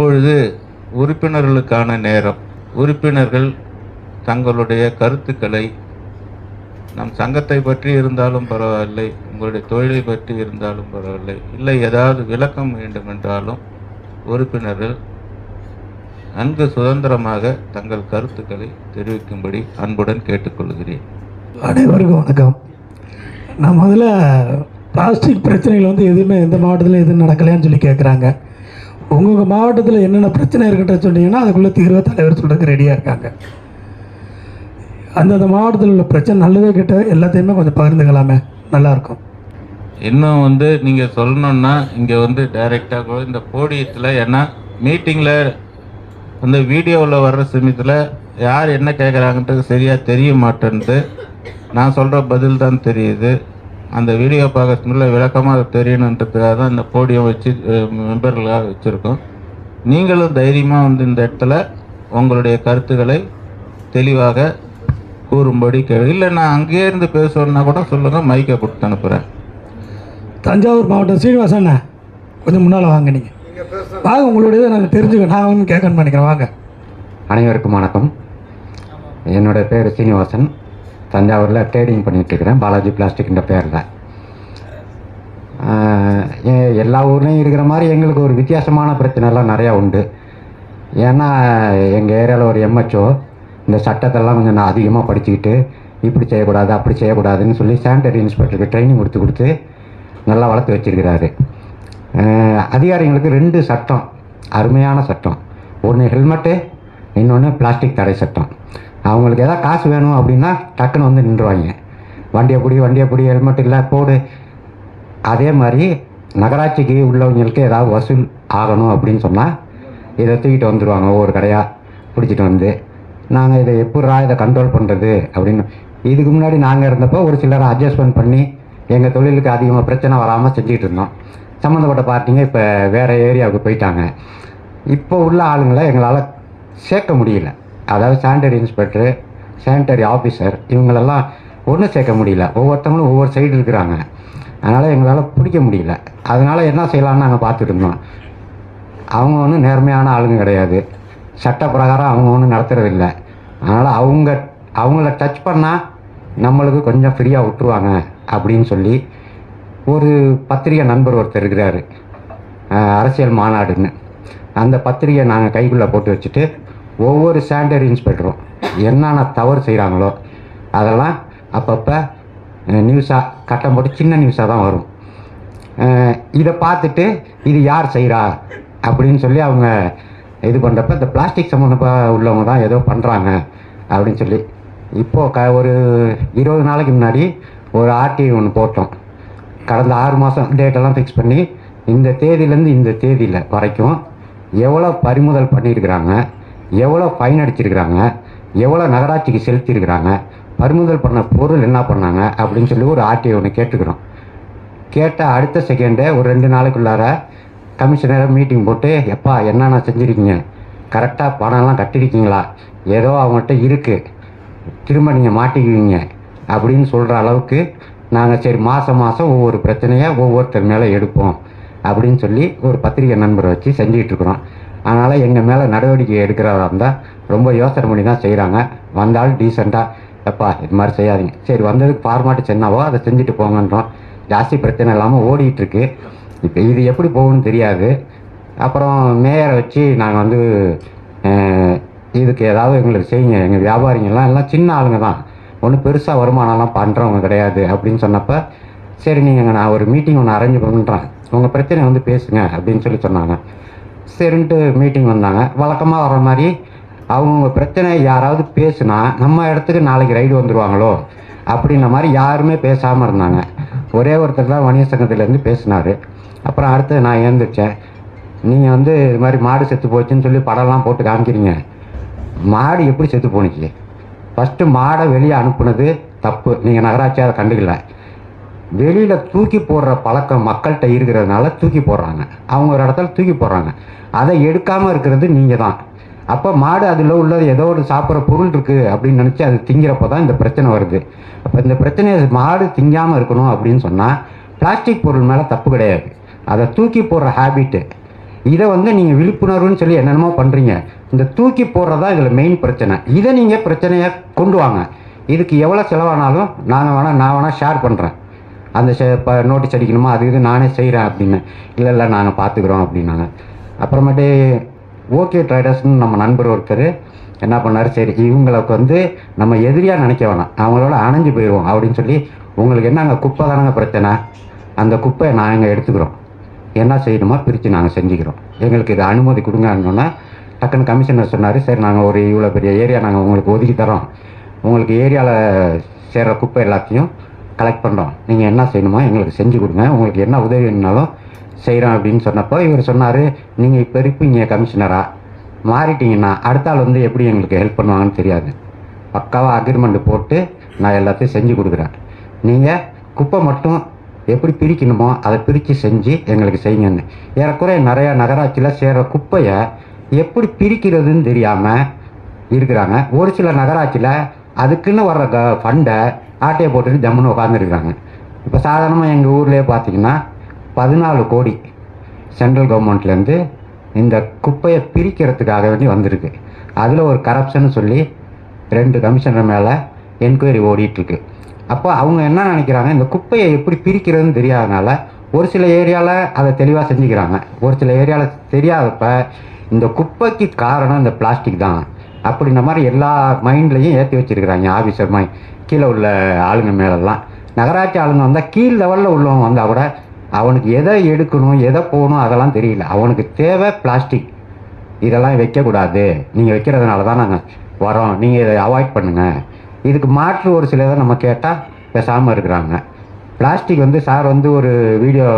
இப்பொழுது உறுப்பினர்களுக்கான நேரம். உறுப்பினர்கள் தங்களுடைய கருத்துக்களை நம் சங்கத்தை பற்றி இருந்தாலும் பரவாயில்லை உங்களுடைய தொழிலை பற்றி இருந்தாலும் பரவாயில்லை இல்லை ஏதாவது விளக்கம் வேண்டும் என்றாலும் உறுப்பினர்கள் நன்கு சுதந்திரமாக தங்கள் கருத்துக்களை தெரிவிக்கும்படி அன்புடன் கேட்டுக்கொள்கிறேன். அனைவருக்கும் வணக்கம். நான் முதல்ல பிளாஸ்டிக் பிரச்சனைகள் வந்து எதுவுமே எந்த மாவட்டத்தில் எதுவும் நடக்கலையான்னு சொல்லி கேட்குறாங்க உங்கள் மாவட்டத்தில் என்னென்ன பிரச்சனை இருக்குன்ற சொன்னீங்கன்னா அதுக்குள்ளே தீர்வை தலைவர் சொல்கிறதுக்கு ரெடியாக இருக்காங்க. அந்தந்த மாவட்டத்தில் உள்ள பிரச்சனை நல்லதே கிட்ட எல்லாத்தையுமே கொஞ்சம் பகிர்ந்துக்கலாமே. நல்லாயிருக்கும் இன்னும் வந்து நீங்கள் சொல்லணுன்னா இங்கே வந்து டைரெக்டாக கூட இந்த போடியத்தில் ஏன்னா மீட்டிங்கில் அந்த வீடியோவில் வர்ற சமயத்தில் யார் என்ன கேட்குறாங்கன்றது சரியாக தெரிய மாட்டேன்து நான் சொல்கிற பதில் தான் தெரியுது. அந்த வீடியோ பார்க்கறதுக்குள்ள விளக்கமாக தெரியணுன்றதுக்காக தான் இந்த போடியம் வச்சு மெம்பர்களாக வச்சுருக்கோம். நீங்களும் தைரியமாக வந்து இந்த இடத்துல உங்களுடைய கருத்துக்களை தெளிவாக கூறும்படி கே இல்லை நான் அங்கேயே இருந்து பேசணுன்னா கூட சொல்லுங்கள் மைக்கை கொடுத்து அனுப்புகிறேன் தஞ்சாவூர் மாவட்டம் சீனிவாசன் அண்ணா, கொஞ்சம் முன்னால் வாங்க நீங்கள் வாங்க உங்களுடைய நாங்கள் தெரிஞ்சுக்க நான் வந்து கேட்கணும்னு நினைக்கிறேன். வாங்க. அனைவருக்கும் வணக்கம். என்னோட பேர் சீனிவாசன். தஞ்சாவூரில் ட்ரேடிங் பண்ணிகிட்ருக்கிறேன் பாலாஜி பிளாஸ்டிக்ன்ற பேரில். எல்லா ஊர்லேயும் இருக்கிற மாதிரி எங்களுக்கு ஒரு வித்தியாசமான பிரச்சனைலாம் நிறையா உண்டு. ஏன்னா எங்கள் ஏரியாவில் ஒரு எம்ஹெச்ஓ இந்த சட்டத்தெல்லாம் கொஞ்சம் நான் அதிகமாக படிச்சுக்கிட்டு இப்படி செய்யக்கூடாது அப்படி செய்யக்கூடாதுன்னு சொல்லி சானிடரி இன்ஸ்பெக்டருக்கு ட்ரைனிங் கொடுத்து கொடுத்து நல்லா வளர்த்து வச்சிருக்கிறாரு. அதிகாரிகளுக்கு அதிகாரிங்களுக்கு ரெண்டு சட்டம் அருமையான சட்டம். ஒன்று ஹெல்மெட்டு இன்னொன்று பிளாஸ்டிக் தடை சட்டம். அவங்களுக்கு எதாவது காசு வேணும் அப்படின்னா டக்குன்னு வந்து நின்றுவாங்க. வண்டியை பிடி வண்டியை பிடி ஹெல்மெட் இல்லை போடு. அதே மாதிரி நகராட்சிக்கு உள்ளவங்களுக்கு ஏதாவது வசூல் ஆகணும் அப்படின்னு சொன்னால் இதை தூக்கிட்டு வந்துடுவாங்க ஒவ்வொரு கடையாக பிடிச்சிட்டு வந்து. நாங்கள் இதை எப்படிரா இதை கண்ட்ரோல் பண்ணுறது அப்படின்னு. இதுக்கு முன்னாடி நாங்கள் இருந்தப்போ ஒரு சிலரை அட்ஜஸ்ட்மெண்ட் பண்ணி எங்கள் தொழிலுக்கு அதிகமாக பிரச்சனை வராமல் செஞ்சுக்கிட்டு இருந்தோம். சம்மந்தப்பட்ட பார்ட்டிங்க இப்போ வேறு ஏரியாவுக்கு போயிட்டாங்க. இப்போ உள்ள ஆளுங்களை எங்களால் சேர்க்க முடியல. அதாவது சானிடரி இன்ஸ்பெக்டர் சானிடரி ஆஃபீஸர் இவங்களெல்லாம் ஒன்றும் சேர்க்க முடியல. ஒவ்வொருத்தவங்களும் ஒவ்வொரு சைடு இருக்கிறாங்க. அதனால் எங்களால் பிடிக்க முடியல. அதனால் என்ன செய்யலாம்னு நாங்கள் பார்த்துட்டு இருந்தோம். அவங்க ஒன்றும் நேர்மையான ஆளுங்க கிடையாது. சட்ட பிரகாரம் அவங்க ஒன்றும் நடத்துறதில்ல. அதனால் அவங்க அவங்கள டச் பண்ணால் நம்மளுக்கு கொஞ்சம் ஃப்ரீயாக விட்டுருவாங்க அப்படின்னு சொல்லி ஒரு பத்திரிகை நண்பர் ஒருத்தர் இருக்கிறாரு. அரசியல் மாநாடுன்னு. அந்த பத்திரிகையை நாங்கள் கைக்குள்ளே போட்டு வச்சுட்டு ஒவ்வொரு சானிடரி இன்ஸ்பெக்டரும் என்னென்ன தவறு செய்கிறாங்களோ அதெல்லாம் அப்பப்போ நியூஸாக கட்டம் போட்டு சின்ன நியூஸாக தான் வரும். இதை பார்த்துட்டு இது யார் செய்கிறா அப்படின்னு சொல்லி அவங்க இது பண்ணுறப்ப இந்த பிளாஸ்டிக் சம்மந்தப்பா உள்ளவங்க தான் ஏதோ பண்ணுறாங்க அப்படின்னு சொல்லி. இப்போது க ஒரு இருபது நாளைக்கு முன்னாடி ஒரு ஆர்டி ஒன்று போட்டோம். கடந்த ஆறு மாதம் டேட்டெல்லாம் ஃபிக்ஸ் பண்ணி இந்த தேதியிலேருந்து இந்த தேதியில் வரைக்கும் எவ்வளோ பறிமுதல் பண்ணியிருக்கிறாங்க எவ்வளோ ஃபைன் அடிச்சிருக்கிறாங்க எவ்வளோ நகராட்சிக்கு செலுத்தியிருக்கிறாங்க பறிமுதல் பண்ண பொருள் என்ன பண்ணாங்க அப்படின்னு சொல்லி ஒரு ஆர்டிஐ ஒன்று கேட்டுக்கிறோம் கேட்டால் அடுத்த செகண்டே ஒரு ரெண்டு நாளைக்குள்ளார கமிஷனரை மீட்டிங் போட்டு எப்பா என்னென்ன செஞ்சுருக்கீங்க? கரெக்டாக பணம்லாம் கட்டிருக்கீங்களா? ஏதோ அவங்கள்ட்ட இருக்குது திரும்ப நீங்கள் மாட்டிக்குவீங்க அப்படின்னு சொல்கிற அளவுக்கு நாங்கள் சரி மாதம் மாதம் ஒவ்வொரு பிரச்சனையாக ஒவ்வொருத்தர் மேலே எடுப்போம் அப்படின்னு சொல்லி ஒரு பத்திரிகை நண்பரை வச்சு செஞ்சிகிட்ருக்குறோம் அதனால் எங்கள் மேலே நடவடிக்கை எடுக்கிறவராக இருந்தால் ரொம்ப யோசனை பண்ணி தான் செய்கிறாங்க வந்தாலும் டீசெண்டாக எப்பா இது மாதிரி செய்யாதீங்க. சரி வந்ததுக்கு ஃபார்மாட்டு என்னவோ அதை செஞ்சுட்டு போங்கன்றோம். ஜாஸ்தி பிரச்சனை இல்லாமல் ஓடிட்டுருக்கு. இப்போ இது எப்படி போகும்னு தெரியாது. அப்புறம் மேயரை வச்சு நாங்கள் வந்து இதுக்கு ஏதாவது எங்களுக்கு செய்யுங்க. எங்கள் வியாபாரிங்கெல்லாம் எல்லாம் சின்ன ஆளுங்க தான். ஒன்றும் பெருசாக வருமானம்லாம் பண்ணுறவங்க கிடையாது அப்படின்னு சொன்னப்போ சரி நீங்கள் நான் ஒரு மீட்டிங் ஒன்று அரேஞ்ச் பண்ணுறேன் உங்கள் பிரச்சனை வந்து பேசுங்க அப்படின்னு சொல்லி சொன்னாங்க. சரின்ட்டு மீட்டிங் வந்தாங்க. வழக்கமாக வர மாதிரி அவங்கவுங்க பிரச்சனை யாராவது பேசுனா நம்ம இடத்துக்கு நாளைக்கு ரைடு வந்துடுவாங்களோ அப்படின்ன மாதிரி யாருமே பேசாமல் இருந்தாங்க. ஒரே ஒருத்தர் தான் வணிக சங்கத்திலேருந்து பேசினார். அப்புறம் அடுத்து நான் எழுந்திரிச்சேன். நீங்கள் வந்து இது மாதிரி மாடு செத்து போச்சுன்னு சொல்லி படம்லாம் போட்டு காமிக்கிறீங்க. மாடு எப்படி செத்து போணுச்சு? ஃபஸ்ட்டு மாடை வெளியே அனுப்புனது தப்பு. நீங்கள் நகராட்சி அதை கண்டுக்கல. வெளியில் தூக்கி போடுற பழக்கம் மக்கள்கிட்ட இருக்கிறதுனால தூக்கி போடுறாங்க. அவங்க ஒரு இடத்துல தூக்கி போடுறாங்க. அதை எடுக்காமல் இருக்கிறது நீங்கள் தான். அப்போ மாடு அதில் உள்ளது ஏதோ ஒரு சாப்பிட்ற பொருள் இருக்குது அப்படின்னு நினச்சி அது திங்கிறப்ப தான் இந்த பிரச்சனை வருது. அப்போ இந்த பிரச்சனையை மாடு திங்காமல் இருக்கணும் அப்படின்னு சொன்னால் பிளாஸ்டிக் பொருள் மேலே தப்பு கிடையாது. அதை தூக்கி போடுற ஹேபிட்டு இதை வந்து நீங்கள் விழிப்புணர்வுன்னு சொல்லி என்னென்னமோ பண்ணுறீங்க இந்த தூக்கி போடுறதா இதில் மெயின் பிரச்சனை. இதை நீங்கள் பிரச்சனையாக கொண்டு வாங்க. இதுக்கு எவ்வளோ செலவானாலும் நாங்கள் வேணால் நான் வேணால் ஷேர் பண்ணுறேன் அந்த இப்போ நோட்டீஸ் அடிக்கணுமா? அது இது நானே செய்கிறேன் அப்படின்னு. இல்லை இல்லை நாங்கள் பார்த்துக்குறோம் அப்படின்னாங்க. அப்புறமேட்டு ஓகே ட்ரேடர்ஸ்னு நம்ம நண்பர் ஒருத்தர் என்ன பண்ணார்? சரி இவங்களுக்கு வந்து நம்ம எதிரியாக நினைக்க வேணாம். அவங்களோட அணைஞ்சு போயிடுவோம் அப்படின்னு சொல்லி உங்களுக்கு என்ன அங்கே குப்பை தானங்க பிரச்சனை? அந்த குப்பையை நாங்கள் எடுத்துக்கிறோம். என்ன செய்யணுமோ பிரித்து நாங்கள் செஞ்சுக்கிறோம். எங்களுக்கு இது அனுமதி கொடுங்கன்னா டக்குன்னு கமிஷனர் சொன்னார். சரி நாங்கள் ஒரு இவ்வளோ பெரிய ஏரியா நாங்கள் உங்களுக்கு ஒதுக்கி தரோம். உங்களுக்கு ஏரியாவில் சேர்கிற குப்பை எல்லாத்தையும் கலெக்ட் பண்ணுறோம் நீங்கள் என்ன செய்யணுமோ எங்களுக்கு செஞ்சு கொடுங்க. உங்களுக்கு என்ன உதவி வேணுனாலும் செய்கிறோம் அப்படின்னு சொன்னப்போ இவர் சொன்னார் நீங்கள் இப்போ இருப்பீங்க கமிஷனராக மாறிட்டீங்கன்னா அடுத்த ஆள் வந்து எப்படி எங்களுக்கு ஹெல்ப் பண்ணுவாங்கன்னு தெரியாது. பக்காவாக அக்ரிமெண்ட் போட்டு நான் எல்லாத்தையும் செஞ்சு கொடுக்குறேன். நீங்கள் குப்பை மட்டும் எப்படி பிரிக்கணுமோ அதை பிரித்து செஞ்சு எங்களுக்கு செய்யுங்கன்னு. ஏறக்குறைய நிறையா நகராட்சியில் சேர்கிற குப்பையை எப்படி பிரிக்கிறதுன்னு தெரியாமல் இருக்கிறாங்க. ஒரு சில நகராட்சியில் அதுக்குன்னு வர்ற க ஃபண்டை ஆட்டையை போட்டுட்டு ஜம்முன்னு உட்காந்துருக்குறாங்க இப்போ சாதாரணமாக எங்கள் ஊர்லேயே பார்த்தீங்கன்னா பதினாலு கோடி சென்ட்ரல் கவர்மெண்ட்லேருந்து இந்த குப்பையை பிரிக்கிறதுக்காக வேண்டி வந்திருக்கு. அதில் ஒரு கரப்ஷன் சொல்லி ரெண்டு கமிஷனர் மேலே என்கொயரி ஓடிட்டுருக்கு. அப்போ அவங்க என்ன நினைக்கிறாங்க இந்த குப்பையை எப்படி பிரிக்கிறதுன்னு தெரியாதனால ஒரு சில ஏரியாவில் அதை தெளிவாக செஞ்சுக்கிறாங்க. ஒரு சில ஏரியாவில் தெரியாதப்ப இந்த குப்பைக்கு காரணம் இந்த பிளாஸ்டிக் தான். அப்படின்ற மாதிரி எல்லா மைண்ட்லேயும் ஏற்றி வச்சிருக்கிறாங்க ஆஃபீஸர் மைண்ட் கீழே உள்ள ஆளுங்க மேலெல்லாம். நகராட்சி ஆளுங்க வந்தால் கீழ் லெவலில் உள்ளவங்க வந்தால் கூட அவனுக்கு எதை எடுக்கணும் எதை போகணும் அதெல்லாம் தெரியல. அவனுக்கு தேவை பிளாஸ்டிக் இதெல்லாம் வைக்கக்கூடாது. நீங்கள் வைக்கிறதுனால தான் நாங்கள் வரோம் நீங்கள் இதை அவாய்ட் பண்ணுங்கள் இதுக்கு மாற்று ஒரு சில இதை நம்ம கேட்டால் பேசாமல் இருக்கிறாங்க. பிளாஸ்டிக் வந்து சார் வந்து ஒரு வீடியோ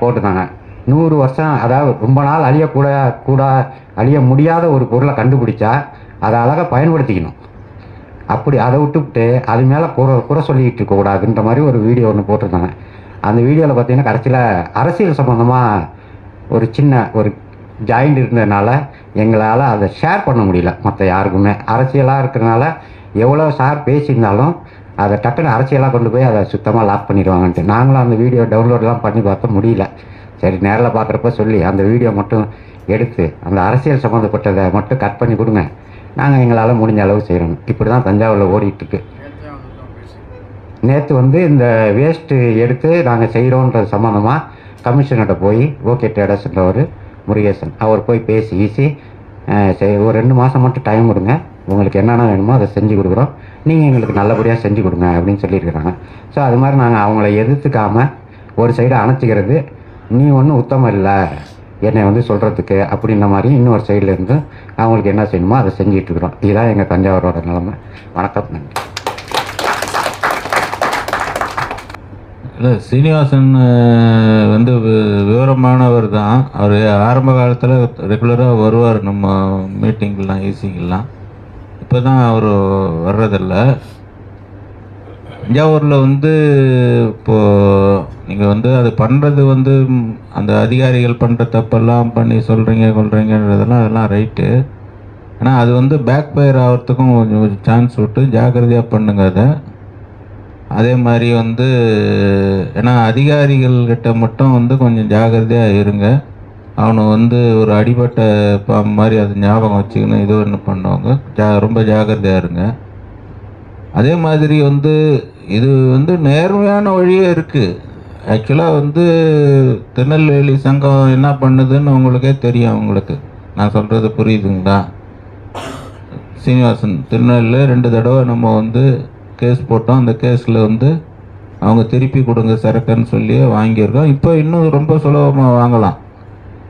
போட்டிருந்தாங்க. நூறு வருஷம் அதாவது ரொம்ப நாள் அழியக்கூட கூட அழிய முடியாத ஒரு பொருளை கண்டுபிடிச்சா அதை அழகாக பயன்படுத்திக்கணும். அப்படி அதை விட்டுவிட்டு அது மேலே குறை குறை சொல்லிக்கிட்டு இருக்கக்கூடாதுன்ற மாதிரி ஒரு வீடியோ ஒன்று போட்டிருந்தாங்க. அந்த வீடியோவில் பார்த்தீங்கன்னா கடைசியில் அரசியல் சம்மந்தமாக ஒரு சின்ன ஒரு ஜாயிண்ட் இருந்ததுனால எங்களால் அதை ஷேர் பண்ண முடியல மற்ற யாருக்குமே. அரசியலாக இருக்கிறனால எவ்வளோ சார் பேசியிருந்தாலும் அதை டக்குன்னு அரசியலாக கொண்டு போய் அதை சுத்தமாக லாக் பண்ணிடுவாங்கன்ட்டு. நாங்களும் அந்த வீடியோ டவுன்லோட்லாம் பண்ணி பார்க்க முடியல. சரி நேரில் பார்க்குறப்ப சொல்லி அந்த வீடியோ மட்டும் எடுத்து அந்த அரசியல் சம்மந்தப்பட்டதை மட்டும் கட் பண்ணி கொடுங்க. நாங்கள் எங்களால் முடிஞ்ச அளவு செய்கிறோம் இப்படி தான் தஞ்சாவூரில் ஓடிட்டுருக்கு. நேற்று வந்து இந்த வேஸ்ட்டு எடுத்து நாங்கள் செய்கிறோன்றது சம்மந்தமாக கமிஷனர்கிட்ட போய் ஓகே டேடஸ்ன்றவர் முருகேசன். அவர் போய் பேசி ஈசி சரி ஒரு ரெண்டு மாதம் மட்டும் டைம் கொடுங்க. உங்களுக்கு என்னென்ன வேணுமோ அதை செஞ்சு கொடுக்குறோம். நீங்கள் எங்களுக்கு நல்லபடியாக செஞ்சு கொடுங்க அப்படின்னு சொல்லியிருக்கிறாங்க. ஸோ அது மாதிரி நாங்கள் அவங்கள எதிர்த்துக்காமல் ஒரு சைடு அணைச்சிக்கிறது நீ ஒன்றும் உத்தமம் இல்லை. என்னை வந்து சொல்கிறதுக்கு அப்படின்ற மாதிரி இன்னொரு சைடில் இருந்து அவங்களுக்கு என்ன செய்யணுமோ அதை செஞ்சிட்டு இருக்கிறோம். இதுதான் எங்கள் தஞ்சாவூரோட நிலைமை. வணக்கம் நன்றி. இல்லை சீனிவாசன் வந்து வி- விவரமானவர் தான். அவர் ஆரம்ப காலத்தில் ரெகுலராக வருவார் நம்ம மீட்டிங்கெல்லாம் ஈசிங்கெல்லாம் இப்போ தான் அவர் வர்றதில்ல. தஞ்சாவூரில் வந்து இப்போது நீங்கள் வந்து அது பண்ணுறது வந்து அந்த அதிகாரிகள் பண்ணுற தப்பெல்லாம் பண்ணி சொல்கிறீங்க கொள்றீங்கன்றதெல்லாம் அதெல்லாம் ரைட்டு ஆனால் அது வந்து பேக் ஃபயர் ஆகிறதுக்கும் கொஞ்சம் சான்ஸ் விட்டு ஜாக்கிரதையாக பண்ணுங்க அதை. அதே மாதிரி வந்து ஏன்னா அதிகாரிகள் கிட்ட மட்டும் வந்து கொஞ்சம் ஜாக்கிரதையாக இருங்க. அவனை வந்து ஒரு அடிபட்ட பாம்பு மாதிரி அது ஞாபகம் வச்சுக்கணும். இது ஒன்று பண்ணுவாங்க. ஜா ரொம்ப ஜாக்கிரதையாக இருங்க. அதே மாதிரி வந்து இது வந்து நேர்மையான வழியே இருக்குது ஆக்சுவலாக வந்து திருநெல்வேலி சங்கம் என்ன பண்ணுதுன்னு உங்களுக்கே தெரியும் உங்களுக்கு. நான் சொல்கிறது புரியுதுங்களா? சீனிவாசன் திருநெல்வேலியில் ரெண்டு தடவை நம்ம வந்து கேஸ் போட்டோம். அந்த கேஸில் வந்து அவங்க திருப்பி கொடுங்க சரக்குன்னு சொல்லி வாங்கியிருக்கோம். இப்போ இன்னும் ரொம்ப சுலபமாக வாங்கலாம்.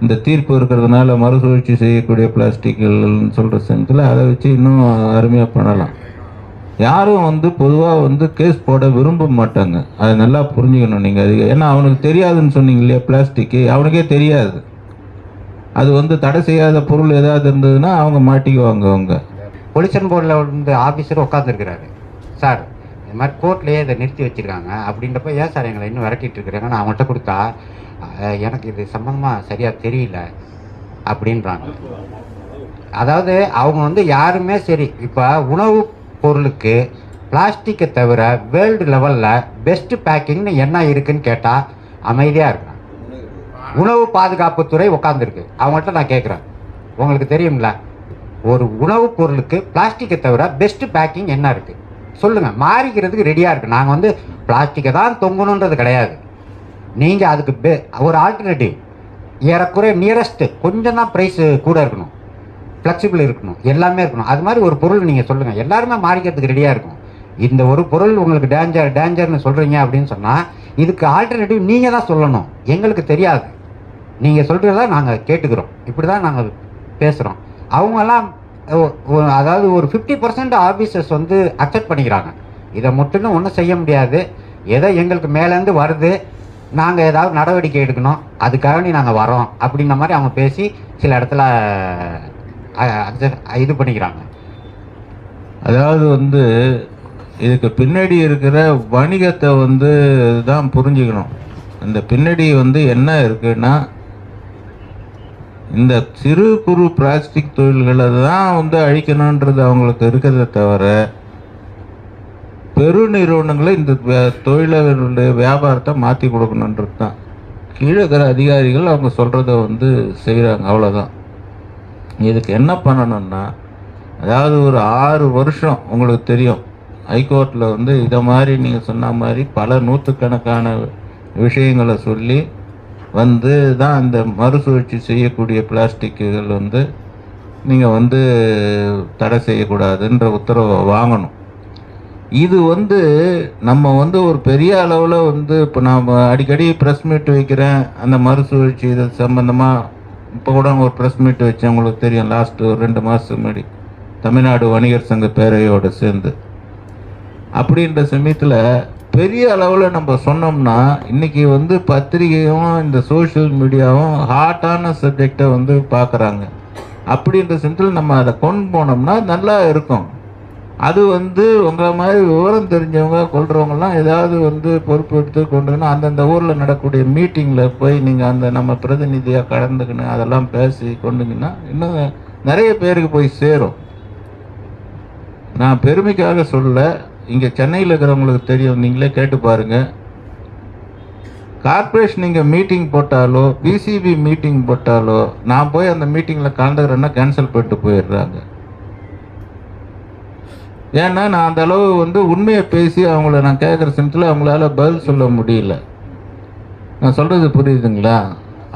இந்த தீர்ப்பு இருக்கிறதுனால மறுசுழற்சி செய்யக்கூடிய பிளாஸ்டிக்கள்னு சொல்கிற சமயத்தில் அதை வச்சு இன்னும் அருமையாக பண்ணலாம். யாரும் வந்து பொதுவாக வந்து கேஸ் போட விரும்ப மாட்டாங்க. அதை நல்லா புரிஞ்சுக்கணும் நீங்கள் அது ஏன்னா அவனுக்கு தெரியாதுன்னு சொன்னீங்க இல்லையா பிளாஸ்டிக்கு அவனுக்கே தெரியாது. அது வந்து தடை செய்யாத பொருள் ஏதாவது இருந்ததுன்னா அவங்க மாட்டிக்குவாங்க அவங்க. பொலிஷன் போர்டில் வந்து ஆஃபீஸர் உட்காந்துருக்கிறாரு சார் இந்த மாதிரி கோர்ட்லேயே இதை நிறுத்தி வச்சுருக்காங்க. அப்படின்றப்ப ஏன் சார் எங்களை இன்னும் விரட்டிட்டு இருக்கிறாங்க? நான் அவங்கள்ட்ட கொடுத்தா எனக்கு இது சம்மந்தமாக சரியாக தெரியல. அப்படின்றாங்க. அதாவது அவங்க வந்து யாருமே சரி இப்போ உணவு பொருளுக்கு பிளாஸ்டிக்கை தவிர வேர்ல்டு லெவலில் பெஸ்ட்டு பேக்கிங்னு என்ன இருக்குன்னு கேட்டால் அமைதியாக இருக்கும் உணவு பாதுகாப்புத்துறை உட்காந்துருக்கு அவங்கள்ட்ட நான் கேட்குறேன் உங்களுக்கு தெரியுங்களா ஒரு உணவுப் பொருளுக்கு பிளாஸ்டிக்கை தவிர பெஸ்ட்டு பேக்கிங் என்ன இருக்குது சொல்லுங்கள் மாறிக்கிறதுக்கு ரெடியாக இருக்குது நாங்கள் வந்து பிளாஸ்டிக்கை தான் தொங்கணுன்றது கிடையாது. நீங்கள் அதுக்கு பெ ஒரு ஆல்டர்னேட்டிவ் ஏறக்குறைய நியரஸ்ட்டு கொஞ்சம் தான் ப்ரைஸு கூட இருக்கணும். ஃப்ளெக்சிபிள் இருக்கணும். எல்லாமே இருக்கணும். அது மாதிரி ஒரு பொருள் நீங்கள் சொல்லுங்கள் எல்லாருமே மாறிக்கிறதுக்கு ரெடியாக இருக்கும் இந்த ஒரு பொருள் உங்களுக்கு டேஞ்சர் டேஞ்சர்னு சொல்கிறீங்க அப்படின்னு சொன்னால் இதுக்கு ஆல்டர்னேட்டிவ் நீங்கள் தான் சொல்லணும். எங்களுக்கு தெரியாது. நீங்கள் சொல்கிறத நாங்கள் கேட்டுக்கிறோம். இப்படி தான் நாங்கள் பேசுகிறோம் அவங்கெல்லாம் அதாவது ஒரு ஃபிஃப்டி பர்சன்ட் ஆஃபீஸர்ஸ் வந்து அக்செப்ட் பண்ணிக்கிறாங்க. இதை மட்டும் ஒன்றும் செய்ய முடியாது. ஏதோ எங்களுக்கு மேலேருந்து வருது. நாங்கள் ஏதாவது நடவடிக்கை எடுக்கணும். அதுக்காக நாங்கள் வரோம் அப்படின்ற மாதிரி அவங்க பேசி சில இடத்துல இது பண்ணிக்கிறாங்க. அதாவது வந்து இதுக்கு பின்னாடி இருக்கிற வணிகத்தை வந்து தான் புரிஞ்சுக்கணும். இந்த பின்னாடி வந்து என்ன இருக்குன்னா இந்த சிறு குறு பிளாஸ்டிக் தொழில்களை தான் வந்து அழிக்கணுன்றது அவங்களுக்கு இருக்கிறத தவிர பெருநிறுவனங்களை இந்த தொழிலாளர்களுடைய வியாபாரத்தை மாற்றி கொடுக்கணுன்றது தான். கீழே இருக்கிற அதிகாரிகள் அவங்க சொல்கிறத வந்து செய்கிறாங்க அவ்வளோதான் இதுக்கு என்ன பண்ணணும்னா அதாவது ஒரு ஆறு வருஷம் உங்களுக்கு தெரியும் ஹைகோர்ட்டில் வந்து இதை மாதிரி நீங்கள் சொன்ன மாதிரி பல நூற்றுக்கணக்கான விஷயங்களை சொல்லி வந்து தான் இந்த மறுசுழற்சி செய்யக்கூடிய பிளாஸ்டிக்குகள் வந்து நீங்கள் வந்து தடை செய்யக்கூடாதுன்ற உத்தரவை வாங்கணும். இது வந்து நம்ம வந்து ஒரு பெரிய அளவில் வந்து இப்போ நான் அடிக்கடி ப்ரெஸ் மீட் வைக்கிறேன் அந்த மறுசுழற்சி இது சம்மந்தமாக இப்போ கூட ஒரு ப்ரெஸ் மீட் வச்சு உங்களுக்கு தெரியும் லாஸ்ட்டு ஒரு ரெண்டு மாதத்துக்கு முன்னாடி. தமிழ்நாடு வணிகர் சங்க பேரவையோடு சேர்ந்து. அப்படின்ற சமயத்தில் பெரிய அளவில் நம்ம சொன்னோம்னா இன்னைக்கு வந்து பத்திரிகையும் இந்த சோஷியல் மீடியாவும் ஹாட்டான சப்ஜெக்டை வந்து பார்க்குறாங்க அப்படின்ற சமயத்தில் நம்ம அதை கொண்டு போனோம்னா நல்லா இருக்கும். அது வந்து உங்களை மாதிரி விவரம் தெரிஞ்சவங்க கொள்றவங்கலாம் ஏதாவது வந்து பொறுப்பு எடுத்து கொண்டுக்கணும் அந்தந்த ஊரில் நடக்கக்கூடிய மீட்டிங்கில் போய் நீங்கள் அந்த நம்ம பிரதிநிதியாக கலந்துக்கணும் அதெல்லாம் பேசி கொண்டுங்கன்னா இன்னும் நிறைய பேருக்கு போய் சேரும். நான் பெருமைக்காக சொல்ல இங்கே சென்னையில் இருக்கிறவங்களுக்கு தெரியும். நீங்களே கேட்டு பாருங்கள் கார்ப்பரேஷன் இங்கே மீட்டிங் போட்டாலோ பிசிபி மீட்டிங் போட்டாலோ நான் போய் அந்த மீட்டிங்கில் கலந்துக்கிறேன்னா கேன்சல் பண்ணிட்டு போயிடுறாங்க. ஏன்னா நான் அந்த அளவு வந்து உண்மையை பேசி அவங்கள நான் கேட்குற சமயத்தில் அவங்களால பதில் சொல்ல முடியல. நான் சொல்கிறது புரியுதுங்களா?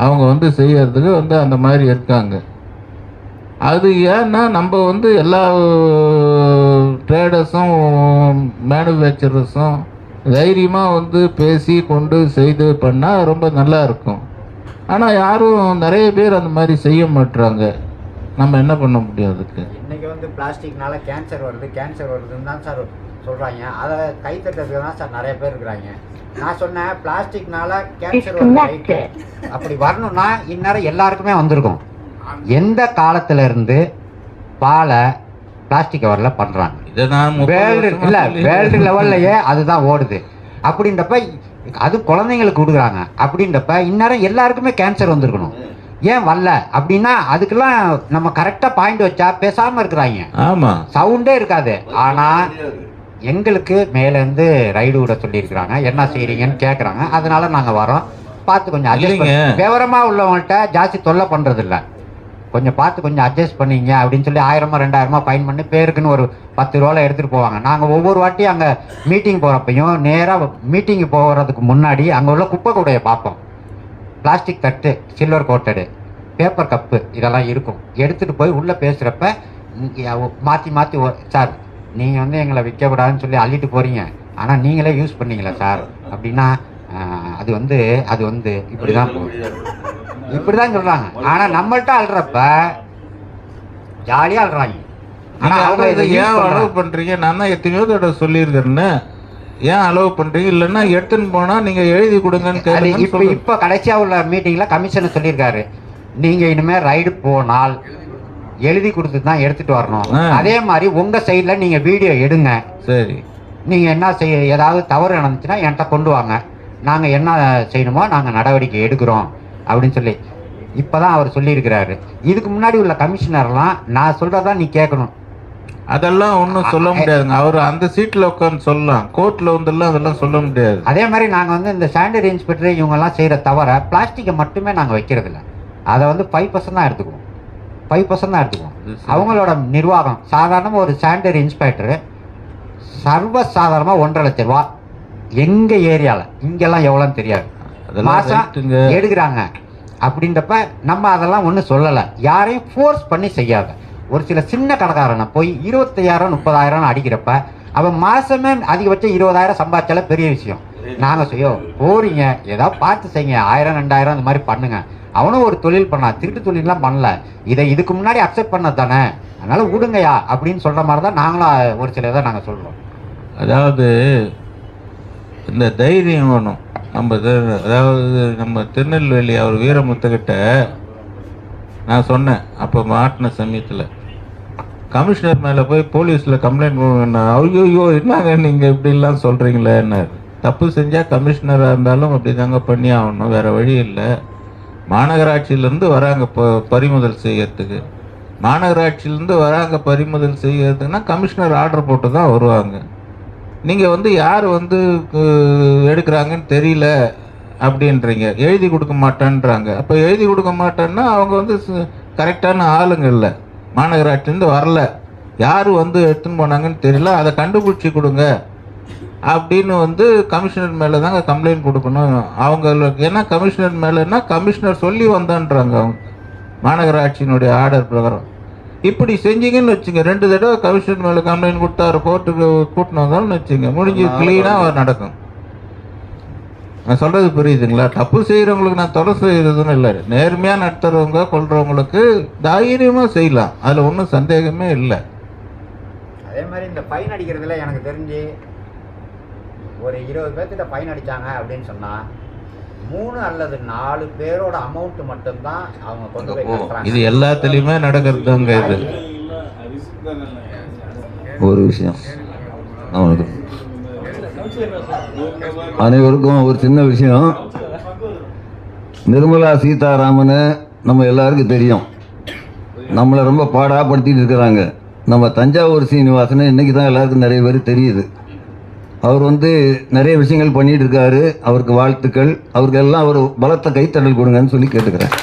அவங்க வந்து செய்யறதுக்கு வந்து அந்த மாதிரி இருக்காங்க. அது ஏன்னா நம்ம வந்து எல்லா ட்ரேடர்ஸும் மேனுஃபேக்சரர்ஸும் தைரியமாக வந்து பேசி கொண்டு செய்து பண்ணால் ரொம்ப நல்லா இருக்கும். ஆனால் யாரும் நிறைய பேர் அந்த மாதிரி செய்ய மாட்டுறாங்க நம்ம என்ன பண்ண முடியும் அதுக்கு? இன்னைக்கு வந்து பிளாஸ்டிக்னால கேன்சர் வருது கேன்சர் வருதுன்னு தான் சார் சொல்கிறாங்க அதை கை தட்டுறதுக்கு தான் சார் நிறைய பேர் இருக்கிறாங்க. நான் சொன்னேன் பிளாஸ்டிக்னால கேன்சர் வருது. அப்படி வரணும்னா இந்நேரம் எல்லாருக்குமே வந்திருக்கும். எந்த காலத்துல இருந்து பாலை பிளாஸ்டிக் கவரில் பண்ணுறாங்க இதை நான் முப்பது வேர்ல்டு இல்லை வேர்ல்டு லெவல்லையே அதுதான் ஓடுது. அப்படின்றப்ப அது குழந்தைங்களுக்கு கொடுக்குறாங்க. அப்படின்றப்ப இந்நேரம் எல்லாருக்குமே கேன்சர் வந்திருக்கணும். ஏன் வரல? அப்படின்னா அதுக்கெல்லாம் நம்ம கரெக்டாக பாயிண்ட் வச்சா பேசாமல் இருக்கிறாங்க. ஆமா. சவுண்டே இருக்காது. ஆனால் எங்களுக்கு மேலேருந்து ரைடு விட சொல்லியிருக்கிறாங்க. என்ன செய்கிறீங்கன்னு கேட்குறாங்க அதனால நாங்கள் வரோம். பார்த்து கொஞ்சம். பண்ணி விவரமாக உள்ளவங்கள்ட்ட ஜாஸ்தி தொல்லை பண்ணுறதில்ல கொஞ்சம் பார்த்து கொஞ்சம் அட்ஜஸ்ட் பண்ணீங்க அப்படின்னு சொல்லி ஆயிரமா ரெண்டாயிரமா ஃபைன் பண்ணி பேருக்குன்னு ஒரு பத்து ரூபாவில் எடுத்துகிட்டு போவாங்க. நாங்கள் ஒவ்வொரு வாட்டியும் அங்கே மீட்டிங் போகிறப்பையும் நேராக மீட்டிங்கு போகிறதுக்கு முன்னாடி அங்கே உள்ள குப்பை கூடையை பார்ப்போம். பிளாஸ்டிக் தட்டு சில்வர் கோட்டடு பேப்பர் கப்பு இதெல்லாம் இருக்கும். எடுத்துகிட்டு போய் உள்ளே பேசுகிறப்ப மாற்றி மாற்றி சார் நீங்கள் வந்து எங்களை விற்கக்கூடாதுன்னு சொல்லி அள்ளிட்டு போகிறீங்க ஆனால் நீங்களே யூஸ் பண்ணீங்களா சார் அப்படின்னா அது வந்து அது வந்து இப்படி தான் இப்படி தான் சொல்கிறாங்க ஆனால் நம்மள்ட்ட அள்ளுறப்ப ஜாலியாக அள்ளுறாங்க. ஆனா ஆனால் அவங்க இதை ஏன் பண்றாங்க. பண்றீங்க? நான் தான் எத்தனையோ தடவை சொல்லியிருக்கிறேன்னு. ஏன் அலோவ் பண்றீங்க? இல்லைன்னா எடுத்துன்னு போனா நீங்க எழுதி கொடுங்கன்னு அது கேளுங்கன்னு இப்போ சொல்லுங்க. இப்போ கடைசியாக உள்ள மீட்டிங்கில் கமிஷனர் சொல்லியிருக்காரு. நீங்கள் இனிமேல் ரைடு போனால் எழுதி கொடுத்து தான் எடுத்துட்டு வரணும். ஆ. அதே மாதிரி உங்கள் சைடில் நீங்கள் வீடியோ எடுங்க. சரி. நீங்கள் என்ன செய்ய ஏதாவது தவறு நடந்துச்சுன்னா என்கிட்ட கொண்டு வாங்க. நாங்கள் என்ன செய்யணுமோ நாங்கள் நடவடிக்கை எடுக்கிறோம் அப்படின்னு சொல்லி. இப்போ தான் அவர் சொல்லியிருக்கிறாரு. இதுக்கு முன்னாடி உள்ள கமிஷனர்லாம் நான் சொல்கிறதா நீ கேட்கணும். அதெல்லாம் ஒன்றும் சொல்ல முடியாதுங்க. அவர் அந்த சீட்டில் உட்காந்து சொல்லலாம். கோர்ட்டில் வந்துலாம் அதெல்லாம் சொல்ல முடியாது. அதே மாதிரி நாங்கள் வந்து இந்த சானிடரி இன்ஸ்பெக்டர் இவங்கெல்லாம் செய்கிற தவிர பிளாஸ்டிக்கை மட்டுமே நாங்கள் வைக்கிறதில்ல. அதை வந்து ஃபைவ் பர்சன்ட் தான் எடுத்துக்குவோம். ஃபைவ் பர்சன்ட் தான் எடுத்துக்குவோம். அவங்களோட நிர்வாகம் சாதாரணமாக ஒரு சானிடரி இன்ஸ்பெக்டரு சர்வ சாதாரணமாக ஒன்றரை லட்ச ரூபா எங்கள் ஏரியாவில் இங்கெல்லாம் எவ்வளோன்னு தெரியாது. மாதம். எடுக்கிறாங்க. அப்படின்றப்ப நம்ம அதெல்லாம் ஒன்றும் சொல்லலை. யாரையும் ஃபோர்ஸ் பண்ணி செய்யாத. ஒரு சில சின்ன கடைக்காரனை போய் இருபத்தையாயிரம் முப்பதாயிரம் அடிக்கிறப்ப அவன் மாசமே அதிகபட்சம் இருபதாயிரம் சம்பாதிச்சால பெரிய விஷயம். நாங்கள் செய்யோ போறீங்க ஏதாவது பார்த்து செய்யுங்க ஆயிரம் ரெண்டாயிரம் இந்த மாதிரி பண்ணுங்க. அவனும் ஒரு தொழில் பண்ணான் திருட்டு தொழில்லாம் பண்ணல. இதை இதுக்கு முன்னாடி அக்செப்ட் பண்ண தானே. அதனால விடுங்கயா அப்படின்னு சொல்ற மாதிரி தான் நாங்களும் ஒரு சில இதை நாங்கள் சொல்றோம். அதாவது இந்த தைரியம் வேணும். நம்ம அதாவது நம்ம திருநெல்வேலி அவர் வீரமுத்துக்கிட்ட நான் சொன்னேன் அப்போ மாட்டின சமயத்தில். கமிஷனர் மேலே போய் போலீஸில் கம்ப்ளைண்ட் பண்ணுவேன்னா ஐயோ என்னங்க நீங்கள் இப்படிலாம் சொல்கிறீங்களேன்னு தப்பு செஞ்சால் கமிஷனராக இருந்தாலும் அப்படி தாங்க பண்ணி ஆகணும் வேறு வழி இல்லை. மாநகராட்சியிலேருந்து வராங்க ப பறிமுதல் செய்யறதுக்கு. மாநகராட்சியிலேருந்து வராங்க பறிமுதல் செய்யறதுக்குன்னா கமிஷனர் ஆர்டர் போட்டு தான் வருவாங்க. நீங்கள் வந்து யார் வந்து எடுக்கிறாங்கன்னு தெரியல அப்படின்றீங்க. எழுதி கொடுக்க மாட்டேன்றாங்க. அப்போ எழுதி கொடுக்க மாட்டேன்னா அவங்க வந்து கரெக்டான ஆளுங்க இல்லை. மாநகராட்சிலேருந்து வரல. யார் வந்து எடுத்துன்னு போனாங்கன்னு தெரியல. அதை கண்டுபிடிச்சி கொடுங்க. அப்படின்னு வந்து கமிஷனர் மேலே தாங்க கம்ப்ளைண்ட் கொடுக்கணும். அவங்களுக்கு ஏன்னா கமிஷனர் மேலேன்னா கமிஷனர் சொல்லி வந்தான்றாங்க அவங்க. மாநகராட்சியினுடைய ஆர்டர் பிரகாரம். இப்படி செஞ்சீங்கன்னு வச்சுங்க. ரெண்டு தடவை கமிஷனர் மேலே கம்ப்ளைண்ட் கொடுத்தா அவர் கோர்ட்டுக்கு கூட்டின்னு வந்தாலும் வச்சுங்க. முடிஞ்சு க்ளீனாக நடக்கும். நான் சொல்கிறது புரியுதுங்களா? தப்பு செய்கிறவங்களுக்கு நான் தொடர் செய்கிறதுன்னு இல்லை. நேர்மையாக நடத்துகிறவங்க கொள்றவங்களுக்கு தைரியமாக செய்யலாம். அதில் ஒன்றும் சந்தேகமே இல்லை. அதே மாதிரி இந்த ஃபைன் அடிக்கிறதுல எனக்கு தெரிஞ்சு ஒரு இருபது பேர்த்திட்ட ஃபைன் அடிச்சாங்க அப்படின்னு சொன்னா மூணு அல்லது நாலு பேரோட அமௌண்ட் மட்டும்தான் அவங்க கொண்டு போய் இது எல்லாத்துலேயுமே நடக்கிறது தாங்க இது ஒரு விஷயம். அவனுக்கு அனைவருக்கும் ஒரு சின்ன விஷயம். நிர்மலா சீதாராமன் நம்ம எல்லாருக்கும் தெரியும். நம்மளை ரொம்ப பாடாப்படுத்திட்டு இருக்கிறாங்க. நம்ம தஞ்சாவூர் சீனிவாசன் இன்னைக்கு தான் எல்லாருக்கும் நிறைய பேர் தெரியுது. அவர் வந்து நிறைய விஷயங்கள் பண்ணிட்டு இருக்காரு. அவருக்கு வாழ்த்துக்கள். அவருக்கு எல்லாம் ஒரு பலத்த கைத்தடல் கொடுங்கன்னு சொல்லி கேட்டுக்கிறேன்.